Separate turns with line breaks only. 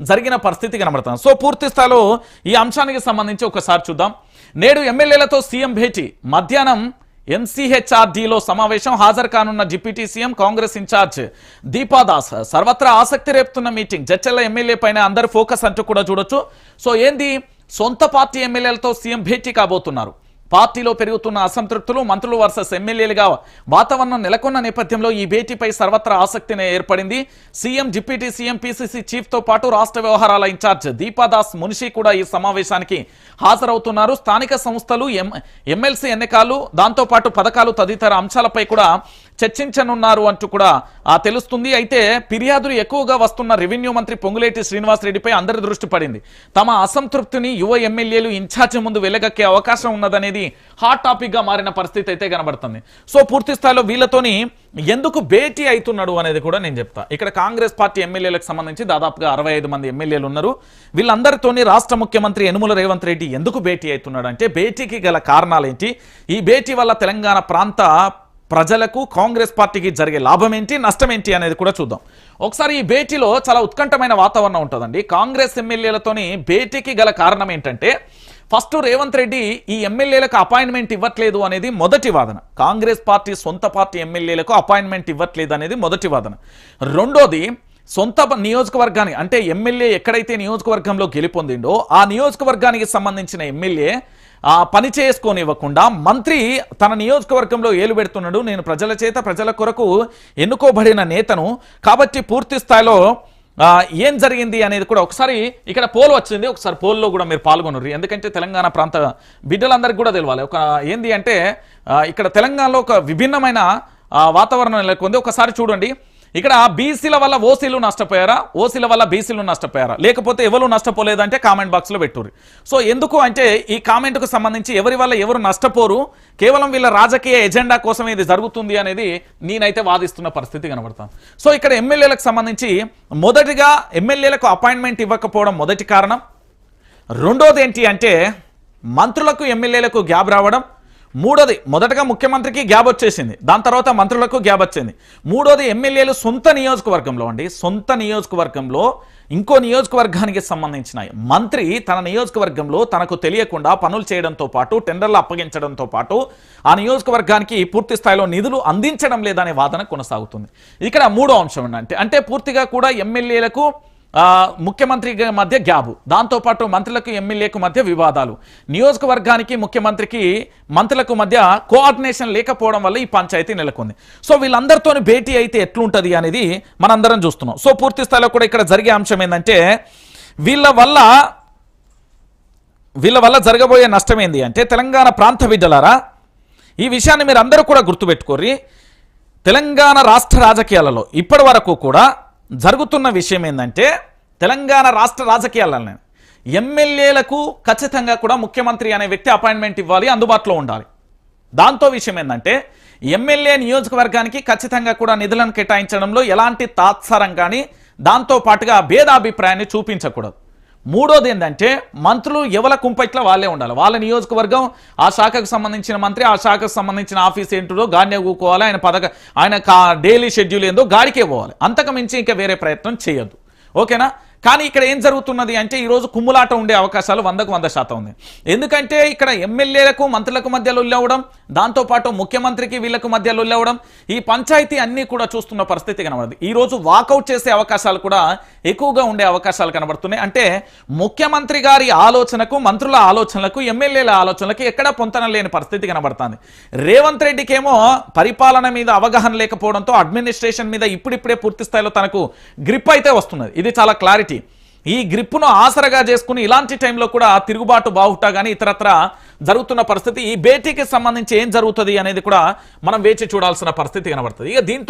జరిగిన పరిస్థితి కనబడుతుంది. సో పూర్తి స్థాయిలో ఈ అంశానికి సంబంధించి ఒకసారి చూద్దాం. నేడు ఎమ్మెల్యేలతో సీఎం భేటీ. మధ్యాహ్నం ఎన్సీహెచ్ఆర్డీలో సమావేశం. హాజరు కానున్న deputy CM Congress incharge Deepa Das సర్వత్రా ఆసక్తి రేపుతున్న మీటింగ్. జడ్చెల్ల ఎమ్మెల్యే పైన అందరు ఫోకస్ అంటూ కూడా చూడొచ్చు. సో ఏంది? సొంత పార్టీ ఎమ్మెల్యేలతో సీఎం భేటీ కాబోతున్నారు. పార్టీలో పెరుగుతున్న అసంతృప్తులు మంత్రులు వర్సెస్ ఎమ్మెల్యేలుగా వాతావరణం నెలకొన్న నేపథ్యంలో ఈ భేటీపై సర్వత్రా ఆసక్తిని ఏర్పడింది. సీఎం డిప్యూటీ సీఎం పీసీసీ చీఫ్తో పాటు రాష్ట్ర వ్యవహారాల ఇన్ఛార్జ్ దీపాదాస్ మున్షి కూడా ఈ సమావేశానికి హాజరవుతున్నారు. స్థానిక సంస్థలు ఎం ఎమ్మెల్సీ ఎన్నికలు దాంతోపాటు పథకాలు తదితర అంశాలపై కూడా చర్చించనున్నారు అంటూ కూడా ఆ తెలుస్తుంది. అయితే ఫిర్యాదులు ఎక్కువగా వస్తున్న రెవెన్యూ మంత్రి పొంగులేటి శ్రీనివాస్ రెడ్డిపై అందరి దృష్టి పడింది. తమ అసంతృప్తిని యువ ఎమ్మెల్యేలు ఇన్ఛార్జి ముందు వెలగక్కే అవకాశం ఉన్నదనేది హాట్ టాపిక్గా మారిన పరిస్థితి అయితే కనబడుతుంది. సో పూర్తి స్థాయిలో వీళ్ళతోని ఎందుకు భేటీ అవుతున్నాడు అనేది కూడా నేను చెప్తా. ఇక్కడ కాంగ్రెస్ పార్టీ ఎమ్మెల్యేలకు సంబంధించి దాదాపుగా అరవై మంది ఎమ్మెల్యేలు ఉన్నారు. వీళ్ళందరితోని రాష్ట్ర ముఖ్యమంత్రి యనుమల రేవంత్ రెడ్డి ఎందుకు భేటీ అవుతున్నాడు అంటే భేటీకి గల కారణాలేంటి? ఈ భేటీ వల్ల తెలంగాణ ప్రాంత ప్రజలకు కాంగ్రెస్ పార్టీకి జరిగే లాభం ఏంటి నష్టం ఏంటి అనేది కూడా చూద్దాం. ఒకసారి ఈ భేటీలో చాలా ఉత్కంఠమైన వాతావరణం ఉంటుందండి. కాంగ్రెస్ ఎమ్మెల్యేలతోని భేటీకి గల కారణం ఏంటంటే ఫస్ట్ రేవంత్ రెడ్డి ఈ ఎమ్మెల్యేలకు అపాయింట్మెంట్ ఇవ్వట్లేదు అనేది మొదటి వాదన. కాంగ్రెస్ పార్టీ సొంత పార్టీ ఎమ్మెల్యేలకు అపాయింట్మెంట్ ఇవ్వట్లేదు అనేది మొదటి వాదన. రెండోది సొంత నియోజకవర్గాన్ని నియోజకవర్గానికి అంటే ఎమ్మెల్యే ఎక్కడైతే నియోజకవర్గంలో గెలుపొందిండో ఆ నియోజకవర్గానికి సంబంధించిన ఎమ్మెల్యే పని చేసుకోనివ్వకుండా మంత్రి తన నియోజకవర్గంలో ఏలు పెడుతున్నాడు. నేను ప్రజల చేత ప్రజల కొరకు ఎన్నుకోబడిన నేతను. కాబట్టి పూర్తి స్థాయిలో ఏం జరిగింది అనేది కూడా ఒకసారి ఇక్కడ పోల్ వచ్చింది. ఒకసారి పోల్లో కూడా మీరు పాల్గొనరు ఎందుకంటే తెలంగాణ ప్రాంత బిడ్డలందరికీ కూడా తెలియాలి ఒక ఏంది అంటే ఇక్కడ తెలంగాణలో ఒక విభిన్నమైన వాతావరణం నెలకొంది. ఒకసారి చూడండి. ఇక్కడ బీసీల వల్ల ఓసీలు నష్టపోయారా? ఓసీల వల్ల బీసీలు నష్టపోయారా? లేకపోతే ఎవరు నష్టపోలేదంటే కామెంట్ బాక్స్లో పెట్టురు సో ఎందుకు అంటే ఈ కామెంట్కు సంబంధించి ఎవరి వల్ల ఎవరు నష్టపోరు? కేవలం వీళ్ళ రాజకీయ ఎజెండా కోసం ఇది జరుగుతుంది అనేది నేనైతే వాదిస్తున్న పరిస్థితి కనబడతాను సో ఇక్కడ ఎమ్మెల్యేలకు సంబంధించి మొదటిగా ఎమ్మెల్యేలకు అపాయింట్మెంట్ ఇవ్వకపోవడం మొదటి కారణం. రెండోది ఏంటి అంటే మంత్రులకు ఎమ్మెల్యేలకు గ్యాప్ రావడం. మూడోది మొదటగా ముఖ్యమంత్రికి గ్యాప్ వచ్చేసింది. దాని తర్వాత మంత్రులకు గ్యాప్ వచ్చింది. మూడోది ఎమ్మెల్యేలు సొంత నియోజకవర్గంలో అండి. సొంత నియోజకవర్గంలో ఇంకో నియోజకవర్గానికి సంబంధించిన మంత్రి తన నియోజకవర్గంలో తనకు తెలియకుండా పనులు చేయడంతో పాటు టెండర్లు అప్పగించడంతో పాటు ఆ నియోజకవర్గానికి పూర్తి స్థాయిలో నిధులు అందించడం లేదనే వాదన కొనసాగుతుంది. ఇక్కడ మూడో అంశం ఏంటంటే అంటే పూర్తిగా కూడా ఎమ్మెల్యేలకు ముఖ్యమంత్రి మధ్య గ్యాబు. దాంతోపాటు మంత్రులకు ఎమ్మెల్యేకు మధ్య వివాదాలు. నియోజకవర్గానికి ముఖ్యమంత్రికి మంత్రులకు మధ్య కోఆర్డినేషన్ లేకపోవడం వల్ల ఈ పంచాయతీ నెలకొంది. సో వీళ్ళందరితో భేటీ అయితే ఎట్లుంటుంది అనేది మనందరం చూస్తున్నాం. సో పూర్తి స్థాయిలో కూడా ఇక్కడ జరిగే అంశం ఏంటంటే వీళ్ళ వల్ల వీళ్ళ వల్ల జరగబోయే నష్టం ఏంది అంటే తెలంగాణ ప్రాంత బిడ్డలారా ఈ విషయాన్ని మీరు అందరూ కూడా గుర్తుపెట్టుకోర్రి. తెలంగాణ రాష్ట్ర రాజకీయాలలో ఇప్పటి వరకు కూడా జరుగుతున్న విషయం ఏంటంటే తెలంగాణ రాష్ట్ర రాజకీయాలలో ఎమ్మెల్యేలకు ఖచ్చితంగా కూడా ముఖ్యమంత్రి అనే వ్యక్తి అపాయింట్మెంట్ ఇవ్వాలి అందుబాటులో ఉండాలి. దాంతో విషయం ఏంటంటే ఎమ్మెల్యే నియోజకవర్గానికి ఖచ్చితంగా కూడా నిధులను కేటాయించడంలో ఎలాంటి తాత్సారం కానీ దాంతో పాటుగా భేదాభిప్రాయాన్ని చూపించకూడదు. మూడోది ఏంటంటే మంత్రులు ఎవల కుంపట్ల వాళ్ళే ఉండాలి. వాళ్ళ నియోజకవర్గం ఆ శాఖకు సంబంధించిన మంత్రి ఆ శాఖకు సంబంధించిన ఆఫీస్ ఏంటో గాడినే కూకోవాలి ఆయన పథక ఆయన డైలీ షెడ్యూల్ ఏందో గాడికే పోవాలి. అంతకు మించి ఇంకా వేరే ప్రయత్నం చేయొద్దు. ఓకేనా? కానీ ఇక్కడ ఏం జరుగుతున్నది అంటే ఈరోజు కుమ్ములాట ఉండే అవకాశాలు వందకు వంద శాతం ఉంది. ఎందుకంటే ఇక్కడ ఎమ్మెల్యేలకు మంత్రులకు మధ్య లొల్లవడం దాంతోపాటు ముఖ్యమంత్రికి వీళ్ళకు మధ్య లొల్లవడం ఈ పంచాయతీ అన్నీ కూడా చూస్తున్న పరిస్థితి కనబడదు. ఈరోజు వాకౌట్ చేసే అవకాశాలు కూడా ఎక్కువగా ఉండే అవకాశాలు కనబడుతున్నాయి. అంటే ముఖ్యమంత్రి గారి ఆలోచనకు మంత్రుల ఆలోచనలకు ఎమ్మెల్యేల ఆలోచనలకు ఎక్కడా పొంతన లేని పరిస్థితి కనబడుతుంది. రేవంత్ రెడ్డికేమో పరిపాలన మీద అవగాహన లేకపోవడంతో అడ్మినిస్ట్రేషన్ మీద ఇప్పుడిప్పుడే పూర్తి స్థాయిలో తనకు గ్రిప్ అయితే వస్తున్నది. ఇది చాలా క్లారిటీ. ఈ గ్రిప్పును ఆసరగా చేసుకుని ఇలాంటి టైంలో కూడా తిరుగుబాటు బావుట కానీ ఇతరత్ర జరుగుతున్న పరిస్థితి ఈ భేటీకి సంబంధించి ఏం జరుగుతుంది అనేది కూడా మనం వేచి చూడాల్సిన పరిస్థితి కనబడుతుంది. ఇక దీంతో